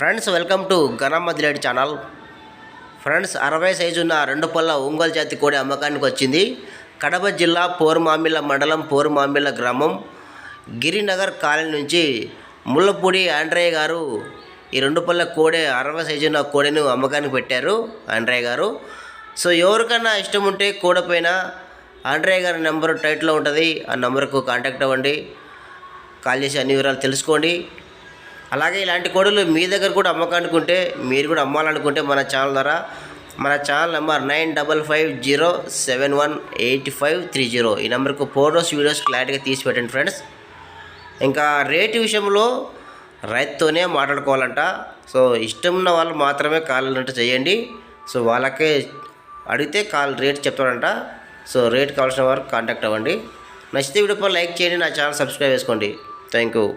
Friends welcome to గణమదిలేడి channel. Friends అరవై size ఉన్న రెండు పళ్ళ ఒంగోలు జాతి కోడి అమ్మకానికి వచ్చింది. కడప జిల్లా పోరుమామిళ్ళ మండలం పోరుమామిళ్ళ గ్రామం గిరినగర్ కాలనీ నుంచి ముళ్ళపూడి ఆండ్రయ్య గారు ఈ రెండు పళ్ళ కోడే అరవై సైజు ఉన్న కోడిని అమ్మకానికి పెట్టారు ఆండ్రయ్య గారు. సో ఎవరికన్నా ఇష్టం ఉంటే కోడ పైన ఆండ్రయ్య గారి నెంబర్ టైట్లో ఉంటుంది. ఆ నెంబర్కు కాంటాక్ట్ అవ్వండి. కాల్ చేసి అన్ని వివరాలు తెలుసుకోండి. అలాగే ఇలాంటి కోడలు మీ దగ్గర కూడా అమ్మకానుకుంటే మీరు కూడా అమ్మాలనుకుంటే మన ఛానల్ ద్వారా మన channel number nine double five zero seven one eight five three zero. ఈ నెంబర్కు ఫోటోస్ వీడియోస్ క్లారిటీగా తీసి పెట్టండి ఫ్రెండ్స్. ఇంకా రేటు విషయంలో రైతుతోనే మాట్లాడుకోవాలంట. సో ఇష్టం ఉన్న వాళ్ళు మాత్రమే కాల్ చేయండి. సో వాళ్ళకే అడిగితే కాల్ రేట్ చెప్తాడంట సో రేట్ కావాల్సిన వారు కాంటాక్ట్ అవ్వండి. నచ్చితే వీడియో లైక్ చేయండి నా ఛానల్ సబ్స్క్రైబ్ చేసుకోండి. Thank you.